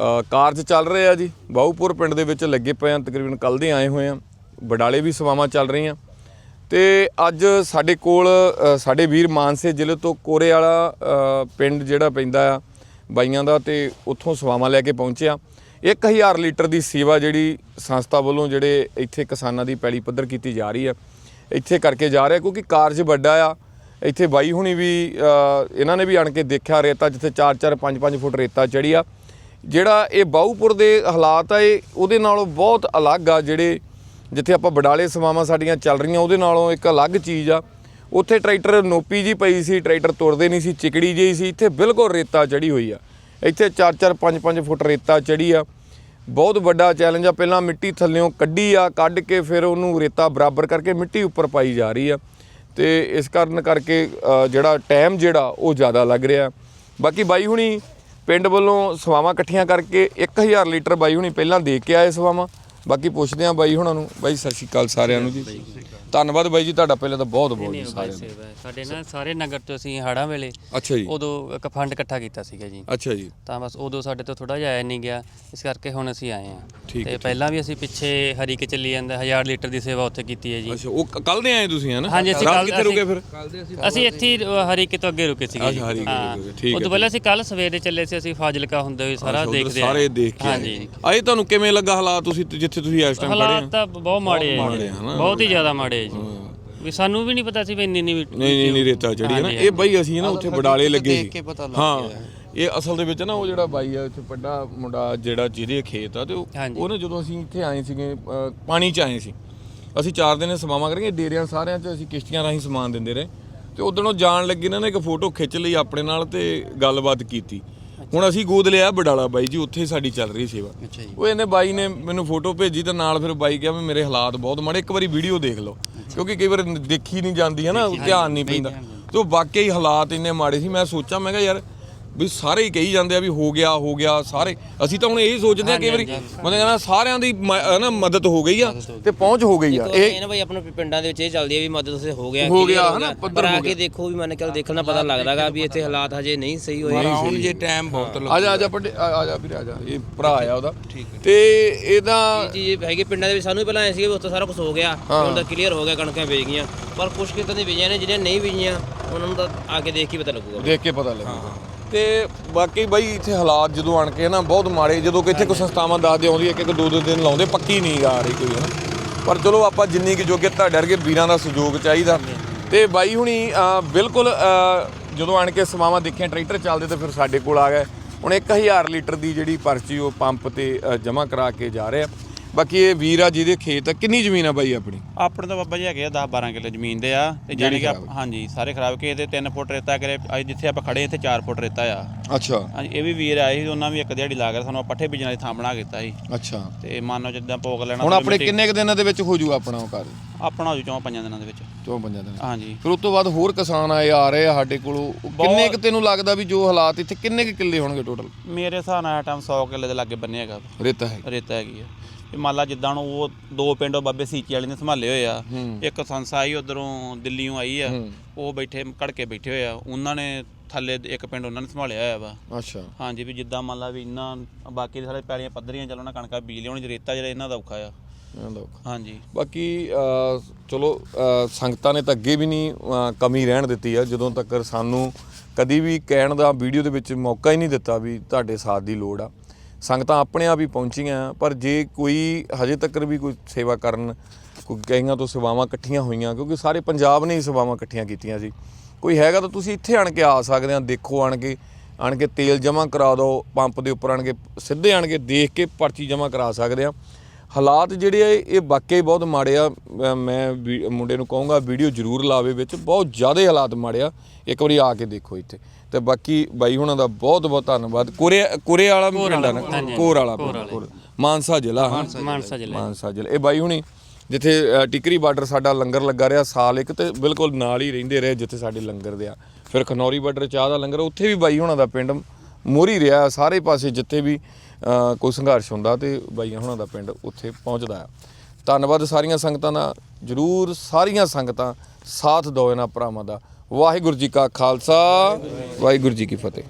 ਕਾਰਜ ਚੱਲ ਰਹੇ ਆ ਜੀ। ਬਾਹੂਪੁਰ ਪਿੰਡ ਦੇ ਵਿੱਚ ਲੱਗੇ ਪਏ ਆ, ਤਕਰੀਬਨ ਕੱਲ ਦੇ ਆਏ ਹੋਏ ਆ। ਬਡਾਲੇ ਵੀ ਸੇਵਾਵਾਂ ਚੱਲ ਰਹੀਆਂ। ਤੇ ਅੱਜ ਸਾਡੇ ਕੋਲ ਸਾਡੇ ਵੀਰ ਮਾਨਸੇ ਜ਼ਿਲ੍ਹੇ ਤੋਂ ਕੋਰੇ ਵਾਲਾ ਪਿੰਡ ਜਿਹੜਾ ਪੈਂਦਾ ਆ, ਬਾਈਆਂ ਦਾ, ਤੇ ਉੱਥੋਂ ਸੇਵਾਵਾਂ ਲੈ ਕੇ ਪਹੁੰਚਿਆ 1000 ਲੀਟਰ ਦੀ ਸੇਵਾ ਜਿਹੜੀ ਸੰਸਥਾ ਵੱਲੋਂ ਜਿਹੜੇ ਇੱਥੇ ਕਿਸਾਨਾਂ ਦੀ ਪੈਲੀ ਪੱਧਰ ਕੀਤੀ ਜਾ ਰਹੀ ਆ, ਇੱਥੇ ਕਰਕੇ ਜਾ ਰਿਹਾ, ਕਿਉਂਕਿ ਕਾਰਜ ਵੱਡਾ ਆ। ਇੱਥੇ ਬਾਈ ਹੁਣੀ ਵੀ ਇਹਨਾਂ ਨੇ ਵੀ ਆਣ ਕੇ ਦੇਖਿਆ ਰੇਤਾ, ਜਿੱਥੇ 4-4 5-5 ਫੁੱਟ ਰੇਤਾ ਚੜੀ ਆ। ਜਿਹੜਾ ਇਹ ਬਾਹੂਪੁਰ ਦੇ ਹਾਲਾਤ ਆ, ਇਹ ਉਹਦੇ ਨਾਲੋਂ ਬਹੁਤ ਅਲੱਗ ਆ ਜਿਹੜੇ ਜਿੱਥੇ ਆਪਾਂ ਬਡਾਲੇ ਸਮਾਵਾਂ ਸਾਡੀਆਂ ਚੱਲ ਰਹੀਆਂ, ਉਹਦੇ ਨਾਲੋਂ ਇੱਕ ਅਲੱਗ ਚੀਜ਼ ਆ। ਉੱਥੇ ਟਰੈਕਟਰ ਨੋਪੀ ਜੀ ਪਈ ਸੀ, ਟਰੈਕਟਰ ਤੁਰਦੇ ਨਹੀਂ ਸੀ, ਚਿਕੜੀ ਜਿਹੀ ਸੀ, ਇੱਥੇ ਬਿਲਕੁਲ ਰੇਤਾ ਚੜੀ ਹੋਈ ਆ। ਇੱਥੇ 4-4 5-5 ਫੁੱਟ ਰੇਤਾ ਚੜੀ ਆ। ਬਹੁਤ ਵੱਡਾ ਚੈਲੰਜ ਆ, ਪਹਿਲਾਂ ਮਿੱਟੀ ਥੱਲਿਓਂ ਕੱਢੀ ਆ, ਕੱਢ ਕੇ ਫਿਰ ਉਹਨੂੰ ਰੇਤਾ ਬਰਾਬਰ ਕਰਕੇ ਮਿੱਟੀ ਉੱਪਰ ਪਾਈ ਜਾ ਰਹੀ ਆ। ਤੇ ਇਸ ਕਾਰਨ ਕਰਕੇ ਜਿਹੜਾ ਟਾਈਮ ਜਿਹੜਾ, ਉਹ ਜ਼ਿਆਦਾ ਲੱਗ ਰਿਹਾ। ਬਾਕੀ ਬਾਈ ਹੁਣੀ ਪਿੰਡ ਵੱਲੋਂ ਸਵਾਵਾਂ ਇਕੱਠੀਆਂ ਕਰਕੇ 1000 ਲੀਟਰ ਬਾਈ ਹੁਣੀ ਪਹਿਲਾਂ ਦੇ ਕੇ ਆਏ ਸਵਾਵਾਂ। ਬਾਕੀ ਪੁੱਛਦੇ ਆ ਬਾਈ ਹੁਣਾਂ ਨੂੰ। ਬਾਈ ਸਤਿ ਸ਼੍ਰੀ ਅਕਾਲ ਸਾਰਿਆਂ ਨੂੰ ਜੀ। ਧੰਨਵਾਦ ਬਾਈ ਜੀ ਤੁਹਾਡਾ ਪਹਿਲਾਂ ਤਾਂ ਬਹੁਤ ਬਹੁਤ ਜੀ ਸਾਰਿਆਂ ਨੂੰ। ਸਾਡੇ ਨਾਲ ਸਾਰੇ ਨਗਰ ਤੋਂ ਅਸੀਂ ਹੜਾਂ ਵੇਲੇ ਅੱਛਾ ਜੀ। ਉਦੋਂ ਇੱਕ ਫੰਡ ਇਕੱਠਾ ਕੀਤਾ ਸੀਗਾ ਜੀ। ਅੱਛਾ ਜੀ। ਤਾਂ ਬਸ ਉਦੋਂ ਸਾਡੇ ਤੋਂ ਥੋੜਾ ਜਿਹਾ ਆਇਆ ਨਹੀਂ ਗਿਆ ਇਸ ਕਰਕੇ ਹੁਣ ਅਸੀਂ ਆਏ ਹੈ, ਤੇ ਪਹਿਲਾਂ ਵੀ ਅਸੀਂ ਪਿੱਛੇ ਹਰੀ ਕੇ ਚੱਲੀ ਜਾਂਦਾ 1000 ਲੀਟਰ ਦੀ ਸੇਵਾ ਉੱਥੇ ਕੀਤੀ ਹੈ ਜੀ। ਅੱਛਾ ਉਹ ਕੱਲ ਦੇ ਆਏ ਤੁਸੀਂ ਹਨਾ ਹਾਂਜੀ, ਅਸੀਂ ਕੱਲ੍ਹ- ਕਿੱਥੇ ਰੁਕੇ ਫਿਰ? ਅਸੀਂ ਇੱਥੇ ਹਰੀ ਕੇ ਤੋਂ ਅੱਗੇ ਰੁਕੇ ਸੀਗੇ ਜੀ। ਠੀਕ ਹੈ, ਉਦੋਂ ਪਹਿਲਾਂ ਅਸੀਂ ਕੱਲ ਸਵੇਰੇ ਚੱਲੇ ਸੀ ਅਸੀਂ ਫਾਜ਼ਿਲਕਾ ਹੁੰਦੇ ਹੋਏ ਸਾਰਾ ਦੇਖਦੇ ਆਏ। ਸਾਰੇ ਦੇਖ ਕੇ ਹਾਂਜੀ। ਆਏ ਤੁਹਾਨੂੰ ਕਿਵੇਂ ਲੱਗਾ ਹਾਲਾਤ? ਤੁਸੀਂ ਜਿੱਥੇ ਤੁਸੀਂ ਇਸ ਟਾਈਮ ਖੜੇ ਹਾਲਾਤ ਆ ਤਾਂ ਬਹੁਤ ਮਾੜੇ ਆ ਮਾੜੇ? ਬਹੁਤ ਹੀ ਜ਼ਿਆਦਾ ਮਾੜੇ ਆ ਜੀ। ਵੀ ਸਾਨੂੰ ਵੀ ਨਹੀਂ ਪਤਾ ਸੀ ਵੀ ਇੰਨੀ ਇੰਨੀ ਨਹੀਂ ਨਹੀਂ ਨਹੀਂ ਰੇਤਾ ਚੜੀ ਹੈ ਨਾ। ਇਹ ਬਾਈ ਅਸੀਂ ਨਾ ਉੱਥੇ ਬਡਾਲੇ ਲੱਗੇ ਸੀ। ਹਾਂ ਇਹ ਅਸਲ ਦੇ ਵਿੱਚ ਨਾ ਉਹ ਜਿਹੜਾ ਬਾਈ ਆ ਇੱਥੇ ਵੱਡਾ ਮੁੰਡਾ ਜਿਹੜਾ ਜਿਹਦੇ ਖੇਤ ਆ ਤੇ ਉਹ ਹਾਂਜੀ। ਉਹਨੇ ਜਦੋਂ ਅਸੀਂ ਇੱਥੇ ਆਏ ਸੀਗੇ ਪਾਣੀ ਚ ਆਏ ਸੀ। ਅਸੀਂ ਚਾਰ ਦਿਨ ਸਮਾਵਾਂ ਕਰਾਂਗੇ ਡੇਰਿਆਂ ਸਾਰਿਆਂ ਚ ਅਸੀਂ ਕਿਸ਼ਤੀਆਂ ਰਾਹੀਂ ਸਮਾਨ ਦਿੰਦੇ ਰਹੇ। ਤੇ ਉਦੋਂ ਉਹ ਜਾਣ ਲੱਗੇ ਇਹਨਾਂ ਨੇ ਇੱਕ ਫੋਟੋ ਖਿੱਚ ਲਈ ਆਪਣੇ ਨਾਲ ਤੇ ਗੱਲਬਾਤ ਕੀਤੀ। ਹੁਣ ਅਸੀਂ ਗੋਦ ਲਿਆ ਬਡਾਲਾ ਬਾਈ ਜੀ ਉੱਥੇ ਸਾਡੀ ਚੱਲ ਰਹੀ ਸੇਵਾ। ਉਹ ਇਹਨੇ ਬਾਈ ਨੇ ਮੈਨੂੰ ਫੋਟੋ ਭੇਜੀ ਤੇ ਨਾਲ ਫਿਰ ਬਾਈ ਕਿਹਾ ਵੀ ਮੇਰੇ ਹਾਲਾਤ ਬਹੁਤ ਮਾੜੇ ਇੱਕ ਵਾਰੀ ਵੀਡੀਓ ਦੇਖ ਲਓ। ਕਿਉਂਕਿ ਕਈ ਵਾਰ ਦੇਖੀ ਨਹੀਂ ਜਾਂਦੀ ਹੈ ਨਾ ਧਿਆਨ ਨਹੀਂ ਪੈਂਦਾ। ਤੇ ਉਹ ਵਾਕਈ ਹਾਲਾਤ ਇੰਨੇ ਮਾੜੇ ਸੀ ਮੈਂ ਸੋਚਾਂ ਮੈਂ ਕਿਹਾ ਯਾਰ ਵੀ ਸਾਰੇ ਹੀ ਕਹੀ ਜਾਂਦੇ ਆ ਵੀ ਹੋ ਗਿਆ ਹੋ ਗਿਆ ਸਾਰੇ। ਅਸੀਂ ਤਾਂ ਹੁਣ ਇਹ ਸੋਚਦੇ ਆ ਕਈ ਵਾਰੀ ਮੈਂ ਕਹਿੰਦਾ ਸਾਰਿਆਂ ਦੀ ਨਾ ਮਦਦ ਹੋ ਗਈ ਆ ਤੇ ਪਹੁੰਚ ਹੋ ਗਈ ਆ। ਇਹ ਇਹ ਨਾ ਭਾਈ ਆਪਣੇ ਪਿੰਡਾਂ ਦੇ ਵਿੱਚ ਇਹ ਚੱਲਦੀ ਹੈ ਵੀ ਮਦਦ ਉਸੇ ਹੋ ਗਿਆ ਹੋ ਗਿਆ, ਹਨਾ, ਪੱਧਰ ਪਰ ਆ ਹੋ ਕੇ ਦੇਖੋ ਵੀ ਮੰਨ ਕੇ ਦੇਖਣ ਦਾ ਪਤਾ ਲੱਗਦਾਗਾ ਵੀ ਇੱਥੇ ਹਾਲਾਤ ਹਜੇ ਨਹੀਂ ਸਹੀ ਹੋਏ। ਹੁਣ ਜੇ ਟਾਈਮ ਬਹੁਤ ਆ ਜਾ ਆ ਜਾ ਪੱਡੇ ਆ ਆ ਜਾ ਵੀਰੇ ਆ ਜਾ। ਇਹ ਭਰਾ ਆ ਉਹਦਾ। ਤੇ ਇਹਦਾ ਇਹ ਚੀਜ਼ ਹੈਗੀ ਪਿੰਡਾਂ ਦੇ ਵਿੱਚ ਸਾਨੂੰ ਪਹਿਲਾਂ ਐ ਸੀ ਕਿ ਉੱਥੇ ਸਾਰਾ ਕੁਝ ਹੋ ਗਿਆ। ਹੁਣ ਤਾਂ ਕਲੀਅਰ ਹੋ ਗਿਆ ਕਣਕਾਂ ਵੇਚ ਗਈਆਂ। ਪਰ ਕੁਝ ਕਿਤਾਂ ਦੀ ਵੇਚੀਆਂ ਨੇ ਜਿਹੜੀਆਂ ਨਹੀਂ ਵੇਚੀਆਂ ਉਹਨਾਂ ਨੂੰ ਤਾਂ ਆ ਕੇ ਦੇਖ ਕੇ ਪਤਾ ਲੱਗੂਗਾ। ਦੇਖ ਕੇ ਪਤਾ ਲੱਗੂਗਾ। ਤੇ ਬਾਕੀ ਬਾਈ ਇੱਥੇ ਹਾਲਾਤ ਜਦੋਂ ਆਣ ਕੇ ਨਾ ਬਹੁਤ ਮਾੜੇ ਜਦੋਂ ਕਿ ਇੱਥੇ ਕੋਈ ਸੰਸਥਾਵਾਂ ਦੱਸਦੇ ਆਉਂਦੀ ਇੱਕ ਇੱਕ ਦੋ ਦੋ ਦਿਨ ਲਾਉਂਦੇ ਪੱਕੀ ਨਹੀਂ ਆ ਰਹੀ ਕੋਈ ਹਨਾ? ਪਰ ਚਲੋ ਆਪਾਂ ਜਿੰਨੀ ਕਿ ਜੋਗੇ ਤੁਹਾਡੇ ਵਰਗੇ ਵੀਰਾਂ ਦਾ ਸਹਿਯੋਗ ਚਾਹੀਦਾ। ਤੇ ਬਾਈ ਹੁਣੀ ਬਿਲਕੁਲ ਜਦੋਂ ਆਣ ਕੇ ਸਮਾਵਾਂ ਦੇਖੀਆਂ ਟਰੈਕਟਰ ਚੱਲਦੇ ਤੇ ਫਿਰ ਸਾਡੇ ਕੋਲ ਆ ਗਏ। ਹੁਣ 1000 ਲੀਟਰ ਦੀ ਜਿਹੜੀ ਪਰਚੀ ਉਹ ਪੰਪ ਤੇ ਜਮ੍ਹਾਂ ਕਰਾ ਕੇ ਜਾ ਰਹੇ ਆ। ਬਾਕੀ ਇਹ ਵੀਰ ਆ ਜਿਹਦੇ ਖੇਤ ਆ ਕਿੰਨੀ ਜ਼ਮੀਨ ਆ ਬਾਈ ਆਪਣੀ? ਆਪਣੇ ਤਾਂ ਬਾਬਾ ਜੀ ਹੈਗੇ ਆ 10 12 ਕਿੱਲੇ ਜ਼ਮੀਨ ਦੇ ਆ ਤੇ ਜਾਨੀ ਕਿ ਆਪ- ਹਾਂਜੀ ਸਾਰੇ ਖਰਾਬ ਕੇ ਇਹਦੇ 3 ਫੁੱਟ ਰੇਤਾ ਕਰੇ ਅੱਜ ਜਿੱਥੇ ਆਪਾਂ ਖੜੇ ਇੱਥੇ 4 ਫੁੱਟ ਰੇਤਾ ਆ। ਅੱਛਾ। ਹਾਂਜੀ ਇਹ ਵੀ ਵੀਰ ਆਏ ਸੀ ਉਹਨਾਂ ਵੀ ਇੱਕ ਦਿਹਾੜੀ ਲਾ ਕੇ ਸਾਨੂੰ ਪੱਠੇ ਬੀਜਣ ਦੀ ਥਾਂ ਬਣਾ ਕੇ ਦਿੱਤਾ ਸੀ। ਅੱਛਾ। ਤੇ ਮੰਨ ਜਿੱਦਾਂ ਭੋਗ ਲੈਣਾ ਹੁਣ ਆਪਣੇ ਕਿੰਨੇ ਕੁ ਦਿਨਾਂ ਦੇ ਵਿੱਚ ਹੋ ਜੂ ਆਪਣਾ ਉਹ ਘਰ? ਆਪਣਾ ਹੋ ਜੂ ਚੋਂ ਪੰਜਾਂ ਦਿਨਾਂ ਦੇ ਵਿੱਚ। ਚੋਂ ਪੰਜਾਂ ਦਿਨਾਂ। ਹਾਂਜੀ। ਫਿਰ ਉਸ ਤੋਂ ਬਾਅਦ ਹੋਰ ਕਿਸਾਨ ਆਏ ਆ ਰਹੇ ਆ ਸਾਡੇ ਕੋਲ। ਉਹ ਕਿੰਨੇ ਕੁ ਤੈਨੂੰ ਲੱਗਦਾ ਵੀ ਜੋ ਹਾਲਾਤ ਇੱਥੇ ਕਿੰਨੇ ਕੁ ਕਿੱਲੇ ਹੋਣਗੇ ਟੋਟਲ ਮੇਰੇ ਹਿਸਾਬ ਨਾਲ ਟਾਈਮ 100 ਕਿੱਲੇ ਦੇ ਲਾਗੇ ਬੰਨੇ ਹੈਗਾ। ਰੇਤਾ ਹੈ ਰੇਤਾ ਹੈਗੀ ਆ। ਤੇ ਮੰਨ ਲਾ ਜਿੱਦਾਂ ਹੁਣ ਉਹ ਦੋ ਪਿੰਡ ਉਹ ਬਾਬੇ ਸੀਚੇ ਵਾਲੇ ਨੇ ਸੰਭਾਲੇ ਹੋਏ ਆ ਇੱਕ ਸੰਸਾ ਆਈ ਉਧਰੋਂ ਦਿੱਲੀੋਂ ਆਈ ਆ ਉਹ ਬੈਠੇ ਘੜਕੇ ਬੈਠੇ ਹੋਏ ਆ ਉਹਨਾਂ ਨੇ ਥੱਲੇ ਇੱਕ ਪਿੰਡ ਉਹਨਾਂ ਨੇ ਸੰਭਾਲਿਆ ਹੋਇਆ ਵਾ। ਅੱਛਾ। ਹਾਂਜੀ ਵੀ ਜਿੱਦਾਂ ਮੰਨ ਲਾ ਵੀ ਇੰਨਾ ਬਾਕੀ ਦੇ ਸਾਰੇ ਪੈਲੀਆਂ ਪੱਧਰੀਆਂ ਚੱਲਣਾ ਕਣਕਾਂ ਬੀਜ ਲਿਆਉਣੀ ਰੇਤਾ ਜਿਹੜਾ ਇਹਨਾਂ ਦਾ ਔਖਾ ਆ। ਇਹ। ਹਾਂਜੀ। ਬਾਕੀ ਚਲੋ ਸੰਗਤਾਂ ਨੇ ਤਾਂ ਅੱਗੇ ਵੀ ਨਹੀਂ ਕਮੀ ਰਹਿਣ ਦਿੱਤੀ ਆ। ਜਦੋਂ ਤੱਕ ਸਾਨੂੰ ਕਦੀ ਵੀ ਕਹਿਣ ਦਾ ਵੀਡੀਓ ਦੇ ਵਿੱਚ ਮੌਕਾ ਹੀ ਨਹੀਂ ਦਿੱਤਾ ਵੀ ਤੁਹਾਡੇ ਸਾਥ ਦੀ ਲੋੜ ਆ। ਸੰਗਤਾਂ ਆਪਣੇ ਆਪ ਹੀ ਪਹੁੰਚੀਆਂ, ਪਰ ਜੇ ਕੋਈ ਹਜੇ ਤੱਕ ਵੀ ਕੋਈ ਸੇਵਾ ਕਰਨ, ਕੋਈ ਕਈਆਂ ਤੋਂ ਸੇਵਾਵਾਂ ਇਕੱਠੀਆਂ ਹੋਈਆਂ, ਕਿਉਂਕਿ ਸਾਰੇ ਪੰਜਾਬ ਨੇ ਹੀ ਸੇਵਾਵਾਂ ਇਕੱਠੀਆਂ ਕੀਤੀਆਂ ਸੀ। ਕੋਈ ਹੈਗਾ ਤਾਂ ਤੁਸੀਂ ਇੱਥੇ ਆਣ ਕੇ ਆ ਸਕਦੇ ਆ, ਦੇਖੋ ਆਣ ਕੇ ਆਣ ਕੇ ਤੇਲ ਜਮ੍ਹਾਂ ਕਰਾ ਦਿਓ, ਪੰਪ ਦੇ ਉੱਪਰ ਆਣ ਕੇ ਸਿੱਧੇ ਆਣ ਕੇ ਦੇਖ ਕੇ ਪਰਚੀ ਜਮ੍ਹਾਂ ਕਰਾ ਸਕਦੇ ਆ। ਹਾਲਾਤ ਜਿਹੜੇ ਆ ਇਹ ਵਾਕਈ ਬਹੁਤ ਮਾੜੇ ਆ। ਮੈਂ ਵੀ- ਮੁੰਡੇ ਨੂੰ ਕਹੂੰਗਾ ਵੀਡੀਓ ਜ਼ਰੂਰ ਲਾਵੇ ਵਿੱਚ। ਬਹੁਤ ਜ਼ਿਆਦਾ ਹਾਲਾਤ ਮਾੜੇ ਆ। ਇੱਕ ਵਾਰੀ ਆ ਕੇ ਦੇਖੋ ਇੱਥੇ। ਤੇ ਬਾਕੀ ਬਾਈ ਹੁਣਾਂ ਦਾ ਬਹੁਤ ਬਹੁਤ ਧੰਨਵਾਦ। ਕੋਰੇ ਕੋਰੇ ਵਾਲਾ ਵੀ ਪਿੰਡ ਆ ਨਾ? ਕੋਰ ਵਾਲਾ ਮਾਨਸਾ ਜ਼ਿਲ੍ਹਾ ਹਾਂ। ਮਾਨਸਾ ਜ਼ਿਲ੍ਹਾ ਮਾਨਸਾ ਜ਼ਿਲ੍ਹਾ। ਇਹ ਬਾਈ ਹੁਣੀ ਜਿੱਥੇ ਟਿਕਰੀ ਬਾਰਡਰ ਸਾਡਾ ਲੰਗਰ ਲੱਗਾ ਰਿਹਾ ਸਾਲ ਇੱਕ ਤੇ ਬਿਲਕੁਲ ਨਾਲ ਹੀ ਰਹਿੰਦੇ ਰਹੇ ਜਿੱਥੇ ਸਾਡੇ ਲੰਗਰ ਦੇ ਆ। ਫਿਰ ਖਨੌਰੀ ਬਾਰਡਰ ਚਾਹ ਦਾ ਲੰਗਰ ਉੱਥੇ ਵੀ ਬਾਈ ਹੁਣਾਂ ਦਾ ਪਿੰਡ ਮੋਰੀ ਰਿਹਾ, ਸਾਰੇ ਪਾਸੇ ਜਿੱਥੇ ਵੀ ਕੋਈ ਸੰਘਰਸ਼ ਹੁੰਦਾ ਤੇ ਬਾਈਆਂ ਹੁਣਾਂ ਦਾ ਪਿੰਡ ਉੱਥੇ ਪਹੁੰਚਦਾ ਆ ਧੰਨਵਾਦ ਸਾਰੀਆਂ ਸੰਗਤਾਂ ਦਾ, ਜਰੂਰ ਸਾਰੀਆਂ ਸੰਗਤਾਂ ਸਾਥ ਦਿਓ ਇਹਨਾਂ ਭਰਾਵਾਂ ਦਾ। ਵਾਹਿਗੁਰੂ ਜੀ ਕਾ ਖਾਲਸਾ, ਵਾਹਿਗੁਰੂ ਜੀ ਕੀ ਫਤਿਹ।